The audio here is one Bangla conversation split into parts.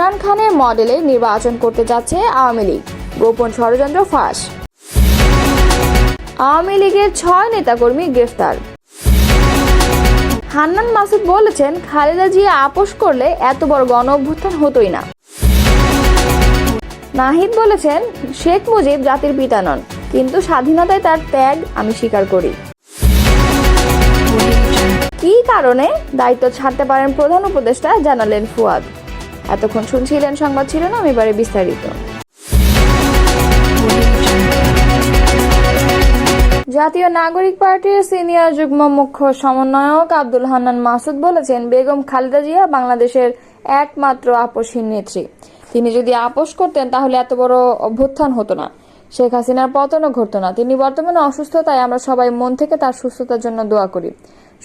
ইমরান খানের মডেলে নির্বাচন করতে যাচ্ছে আওয়ামী লীগ। গোপন ষড়যন্ত্র ফাঁস। আওয়ামী লীগের ছয় নেতাকর্মী গ্রেফতার। হান্নান মাসুদ বলেছেন, খালেদা জিয়া আপোষ করলে এত বড় গণ অভ্যুত্থান হতোই না। নাহিদ বলেছেন, শেখ মুজিব জাতির পিতা নন, কিন্তু স্বাধীনতায় তার ত্যাগ আমি স্বীকার করি। কী কারণে? দায়িত্ব ছাড়তে পারেন প্রধান উপদেষ্টা জানালেন ফুয়াদ। এতক্ষণ শুনছিলেন সংবাদ ছিল না এবারে বিস্তারিত। জাতীয় নাগরিক পার্টির সিনিয়র যুগ্ম মুখ্য সমন্বয়ক আব্দুল হান্নান মাসুদ বলেছেন, বেগম খালেদা জিয়া বাংলাদেশের একমাত্র আপোষহীন নেত্রী। তিনি যদি আপোষ করতেন, তাহলে এত বড় অভ্যুত্থান হতো না। শেখ হাসিনার পতনও ঘটত না। তিনি বর্তমানে অসুস্থ তাই আমরা সবাই মন থেকে তার সুস্থতার জন্য দোয়া করি।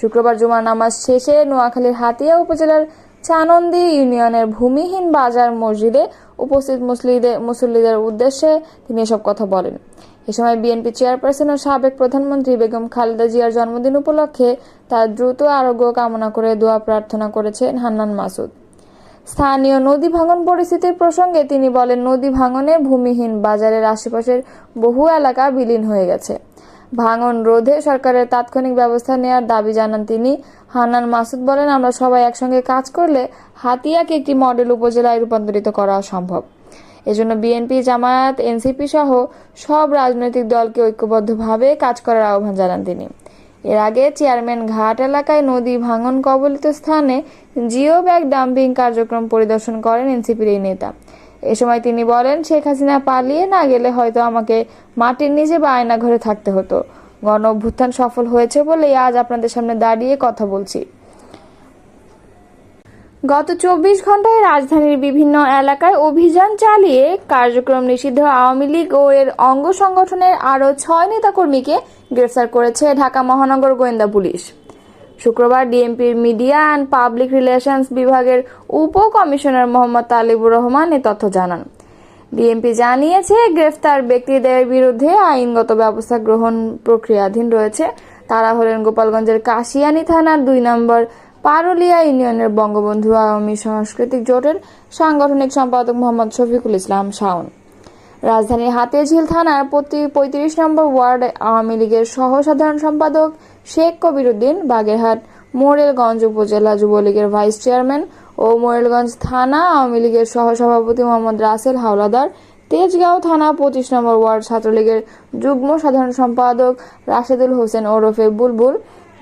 শুক্রবার জুমার নামাজ শেষে নোয়াখালীর হাতিয়া উপজেলার চানন্দি ইউনিয়নের ভূমিহীন বাজার মসজিদে উপস্থিত মুসলিদের মুসল্লিদের উদ্দেশ্যে তিনি এসব কথা বলেন। এ সময় বিএনপি চেয়ারপারসন ও সাবেক প্রধানমন্ত্রী বেগম খালেদা জিয়ার জন্মদিন উপলক্ষে তার দ্রুত আরোগ্য কামনা করে দোয়া প্রার্থনা করেছেন হান্নান মাসুদ। স্থানীয় নদী ভাঙন পরিস্থিতির প্রসঙ্গে তিনি বলেন, নদী ভাঙনে ভূমিহীন বাজারের আশেপাশের বহু এলাকা বিলীন হয়ে গেছে। ভাঙন রোধে সরকারের তাৎক্ষণিক ব্যবস্থা নেওয়ার দাবি জানান তিনি। হান্নান মাসুদ বলেন, আমরা সবাই একসঙ্গে কাজ করলে হাতিয়াকে একটি মডেল উপজেলায় রূপান্তরিত করা সম্ভব। এজন্য বিএনপি, জামায়াত, এনসিপি সহ সব রাজনৈতিক দলকে ঐক্যবদ্ধভাবে কাজ করার আহ্বান জানান তিনি। এর আগে চেয়ারম্যান ঘাট এলাকায় নদী ভাঙন কবলিত স্থানে জিও ব্যাগ ডাম্পিং কার্যক্রম পরিদর্শন করেন এনসিপির এই নেতা। এ সময় তিনি বলেন, শেখ হাসিনা পালিয়ে না গেলে হয়তো আমাকে মাটির নিচে বা আয়না ঘরে থাকতে হতো। গণ অভ্যুত্থান সফল হয়েছে বলেই আজ আপনাদের সামনে দাঁড়িয়ে কথা বলছি। গত চব্বিশ ঘন্টায় রাজধানীর বিভিন্ন এলাকায় অভিযান চালিয়ে কার্যক্রম নিষিদ্ধ আওয়ামী লীগ ও এর অঙ্গ সংগঠনের আরও ছয় নেতাকর্মীকে গ্রেফতার করেছে ঢাকা মহানগর গোয়েন্দা পুলিশ। শুক্রবার ডিএমপির মিডিয়া অ্যান্ড পাবলিক রিলেশনস বিভাগের উপ কমিশনার মোহাম্মদ তালিবুর রহমান এ তথ্য জানান। ডিএমপি জানিয়েছে, গ্রেফতার ব্যক্তিদের বিরুদ্ধে আইনগত ব্যবস্থা গ্রহণ প্রক্রিয়াধীন রয়েছে। তারা হলেন গোপালগঞ্জের কাশিয়ানী থানার দুই নম্বর, পারুলিয়া ইউনিয়নের বঙ্গবন্ধু আওয়ামী সাংস্কৃতিক জোটের সাংগঠনিক সম্পাদক মোহাম্মদ শফিকুল ইসলাম শাওন। রাজধানীর হাতিয়াঝিল থানার প্রতি পঁয়ত্রিশ নম্বর ওয়ার্ড আওয়ামী লীগের সহ সাধারণ সম্পাদক শেখ কবিরুদ্দিন বাগেরহাট, মোরেলগঞ্জ উপজেলা যুবলীগের ভাইস চেয়ারম্যান ও মোরেলগঞ্জ থানা আওয়ামী লীগের সহ সভাপতি মোহাম্মদ রাসেল হাওলাদার, তেজগাঁও থানা পঁচিশ নম্বর ওয়ার্ড ছাত্রলীগের যুগ্ম সাধারণ সম্পাদক রাশেদুল হোসেন ওরফে বুলবুল,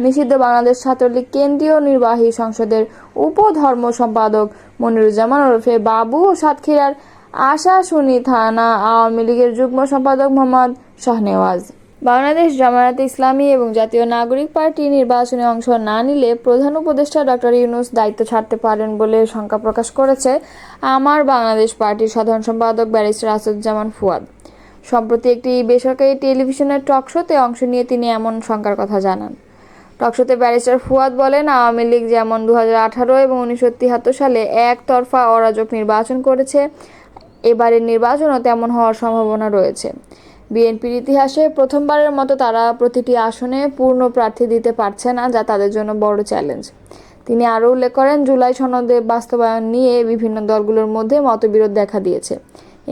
নিষিদ্ধ বাংলাদেশ ছাত্রলীগ কেন্দ্রীয় নির্বাহী সংসদের উপধর্ম সম্পাদক মনিরুজ্জামান ওরফে বাবু ও সাতক্ষীরার আশাশুনি থানা আওয়ামী লীগের যুগ্ম সম্পাদক মোহাম্মদ শাহনেওয়াজ। বাংলাদেশ জামায়াতে ইসলামী এবং জাতীয় নাগরিক পার্টি নির্বাচনে অংশ না নিলে প্রধান উপদেষ্টা ডক্টর ইউনুস দায়িত্ব ছাড়তে পারেন বলে শঙ্কা প্রকাশ করেছে আমার বাংলাদেশ পার্টির সাধারণ সম্পাদক ব্যারিস্টার আসাদুজ্জামান ফুয়াদ। সম্প্রতি একটি বেসরকারি টেলিভিশনের টক শোতে অংশ নিয়ে তিনি এমন শঙ্কার কথা জানান। টকশোতে ব্যারিস্টার ফুয়াদ বলেন, আওয়ামী লীগ যেমন দু এবং উনিশশো তিয়াত্তর সালে একতরফা অরাজক নির্বাচন করেছে এবারের নির্বাচনও তেমন হওয়ার সম্ভাবনা রয়েছে। বিএনপির ইতিহাসে প্রথমবারের মতো তারা প্রতিটি আসনে পূর্ণ প্রার্থী দিতে পারছে না, যা তাদের জন্য বড় চ্যালেঞ্জ। তিনি আরও উল্লেখ করেন, জুলাই সনদে বাস্তবায়ন নিয়ে বিভিন্ন দলগুলোর মধ্যে মতবিরোধ দেখা দিয়েছে।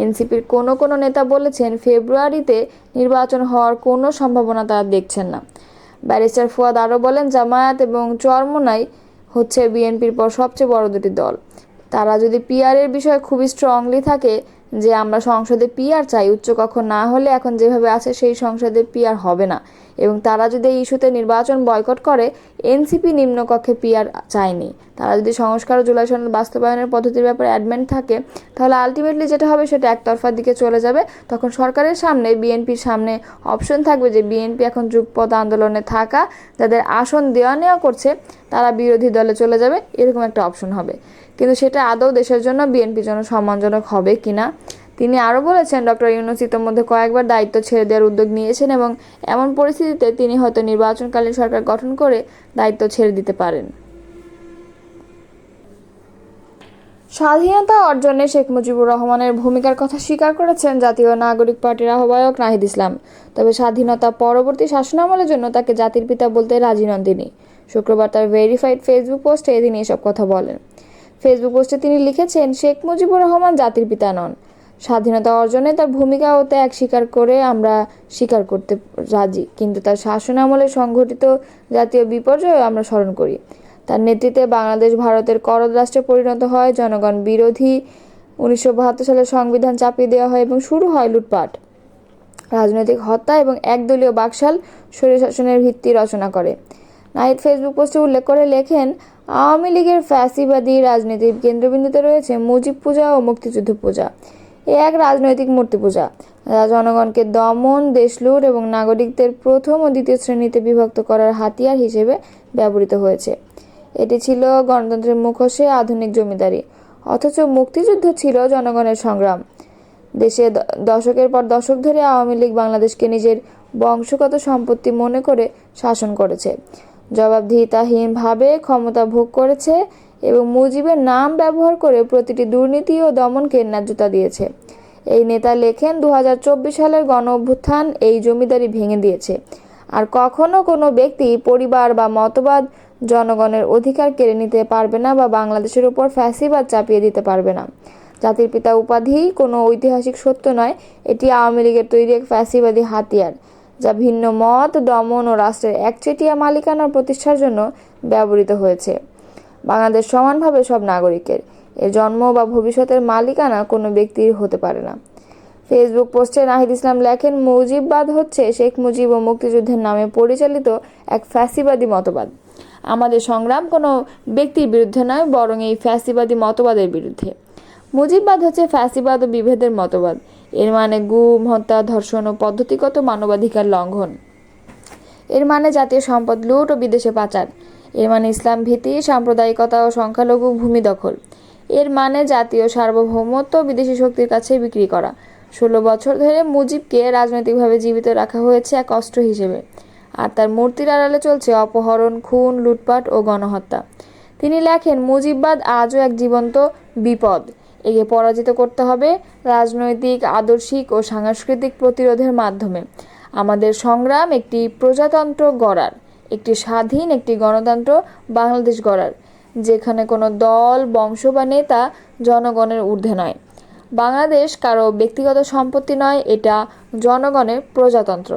এনসিপির কোনো কোনো নেতা বলেছেন, ফেব্রুয়ারিতে নির্বাচন হওয়ার কোনো সম্ভাবনা তারা দেখছেন না। ব্যারিস্টার ফুয়াদ আরও বলেন, জামায়াত এবং চরমোনাই হচ্ছে বিএনপির পর সবচেয়ে বড় দুটি দল। তারা যদি পিয়ারের বিষয়ে খুবই স্ট্রংলি থাকে যে আমরা সংসদে পিয়ার চাই, উচ্চকক্ষ না হলে এখন যেভাবে আছে সেই সংসদে পিয়ার হবে না। এবং তারা যদি এই ইস্যুতে নির্বাচন বয়কট করে, এনসিপি নিম্নকক্ষে পিআর চায়নি। তারা যদি সংস্কার ও জুলাই সনদ বাস্তবায়নের পদ্ধতির ব্যাপারে অ্যাডমেন্ট থাকে, তাহলে আলটিমেটলি যেটা হবে সেটা একতরফার দিকে চলে যাবে। তখন সরকারের সামনে, বিএনপির সামনে অপশন থাকবে যে, বিএনপি এখন যুগপথ আন্দোলনে থাকা, যাদের আসন দেওয়া নেওয়া করছে, তারা বিরোধী দলে চলে যাবে, এরকম একটা অপশন হবে। কিন্তু সেটা আদৌ দেশের জন্য বিএনপির জন্য সম্মানজনক হবে কিনা তিনি আরও বলেছেন, ডক্টর ইউনুস ইতোমধ্যে কয়েকবার দায়িত্ব ছেড়ে দেওয়ার উদ্যোগ নিয়েছেন এবং এমন পরিস্থিতিতে তিনি হয়তো নির্বাচনকালীন সরকার গঠন করে দায়িত্ব ছেড়ে দিতে পারেন। স্বাধীনতা অর্জনে শেখ মুজিবুর রহমানের ভূমিকার কথা স্বীকার করেছেন জাতীয় নাগরিক পার্টির আহ্বায়ক নাহিদ ইসলাম। তবে স্বাধীনতা পরবর্তী শাসনামলের জন্য তাকে জাতির পিতা বলতে রাজি নন তিনি। শুক্রবার তার ভেরিফাইড ফেসবুক পোস্টে তিনি এসব কথা বলেন। ফেসবুক পোস্টে তিনি লিখেছেন, শেখ মুজিবুর রহমান জাতির পিতা নন। স্বাধীনতা অর্জনে তার ভূমিকা ও ত্যাগ স্বীকার করে আমরা স্বীকার করতে রাজি। কিন্তু তার শাসন আমলে সংঘটিত জাতীয় বিপর্যয় আমরা স্মরণ করি। তার নেতৃত্বে বাংলাদেশ ভারতের করদ রাষ্ট্রে পরিণত হয় জনগণ বিরোধী। উনিশশো বাহাত্তর সালে সংবিধান চাপিয়ে দেওয়া হয় এবং শুরু হয় লুটপাট। রাজনৈতিক হত্যা এবং একদলীয় বাকশাল শরীর শাসনের ভিত্তি রচনা করে। নাহিদ ফেসবুক পোস্টে উল্লেখ করে লেখেন, আওয়ামী লীগের ফ্যাসিবাদী রাজনীতির কেন্দ্রবিন্দুতে রয়েছে মুজিব পূজা ও মুক্তিযুদ্ধ পূজা। এ এক রাজনৈতিক মূর্তি পূজা। যা জনগণকে দমন, দেশলুট এবং নাগরিকদের প্রথম ও দ্বিতীয় শ্রেণীতে বিভক্ত করার হাতিয়ার হিসেবে ব্যবহৃত হয়েছে। এটি ছিল গণতন্ত্রের মুখোশে আধুনিক জমিদারি। অথচ মুক্তিযুদ্ধ ছিল জনগণের সংগ্রাম। দেশে দশকের পর দশক ধরে আওয়ামী লীগ বাংলাদেশকে নিজের বংশগত সম্পত্তি মনে করে শাসন করেছে। জবাবদিহিতাহীনভাবে ক্ষমতা ভোগ করেছে এবং মুজিবের নাম ব্যবহার করে প্রতিটি দুর্নীতি ও দমনকে ন্যায্যতা দিয়েছে। এই নেতা লেখেন দু হাজার চব্বিশ সালের গণ অভ্যুত্থান এই জমিদারি ভেঙে দিয়েছে। আর কখনো কোনো ব্যক্তি, পরিবার বা মতবাদ জনগণের অধিকার কেড়ে নিতে পারবে না বা বাংলাদেশের উপর ফ্যাসিবাদ চাপিয়ে দিতে পারবে না। জাতির পিতা উপাধি কোনো ঐতিহাসিক সত্য নয়। এটি আওয়ামী লীগের তৈরি এক ফ্যাসিবাদী হাতিয়ার, যা ভিন্ন মত, দমন ও রাষ্ট্রের একচেটিয়া মালিকানার প্রতিষ্ঠার জন্য ব্যবহৃত হয়েছে। বাংলাদেশ সমানভাবে সব নাগরিকের। এর জন্ম বা ভবিষ্যতের মালিকানা কোনো ব্যক্তির হতে পারে না। ফেসবুক পোস্টে নাহিদ ইসলাম লেখেন মুজিববাদ হচ্ছে শেখ মুজিব ও মুক্তিযুদ্ধের নামে পরিচালিত এক ফ্যাসিবাদী মতবাদ। আমাদের সংগ্রাম কোনো ব্যক্তির বিরুদ্ধে নয়, বরং এই ফ্যাসিবাদী মতবাদের বিরুদ্ধে। মুজিববাদ হচ্ছে ফ্যাসিবাদ ও বিভেদের মতবাদ। এর মানে গুম, হত্যা, ধর্ষণ ও পদ্ধতিগত মানবাধিকার লঙ্ঘন। এর মানে জাতীয় সম্পদ, লুট ও বিদেশে পাচার। এর মানে ইসলাম ভীতি, সাম্প্রদায়িকতা ও সংখ্যালঘু ভূমি দখল। এর মানে জাতীয় সার্বভৌমত্ব বিদেশি শক্তির কাছে বিক্রি করা। ষোলো বছর ধরে মুজিবকে রাজনৈতিকভাবে জীবিত রাখা হয়েছে এক অস্ত্র হিসেবে। আর তার মূর্তির আড়ালে চলছে অপহরণ, খুন, লুটপাট ও গণহত্যা। তিনি লেখেন, মুজিববাদ আজও এক জীবন্ত বিপদ। একে পরাজিত করতে হবে রাজনৈতিক, আদর্শিক ও সাংস্কৃতিক প্রতিরোধের মাধ্যমে। আমাদের সংগ্রাম একটি প্রজাতন্ত্র গড়ার। একটি স্বাধীন, একটি গণতন্ত্র বাংলাদেশ গড়ার, যেখানে কোনো দল, বংশ বা নেতা জনগণের ঊর্ধ্বে নয়। বাংলাদেশ কারও ব্যক্তিগত সম্পত্তি নয়, এটা জনগণের প্রজাতন্ত্র।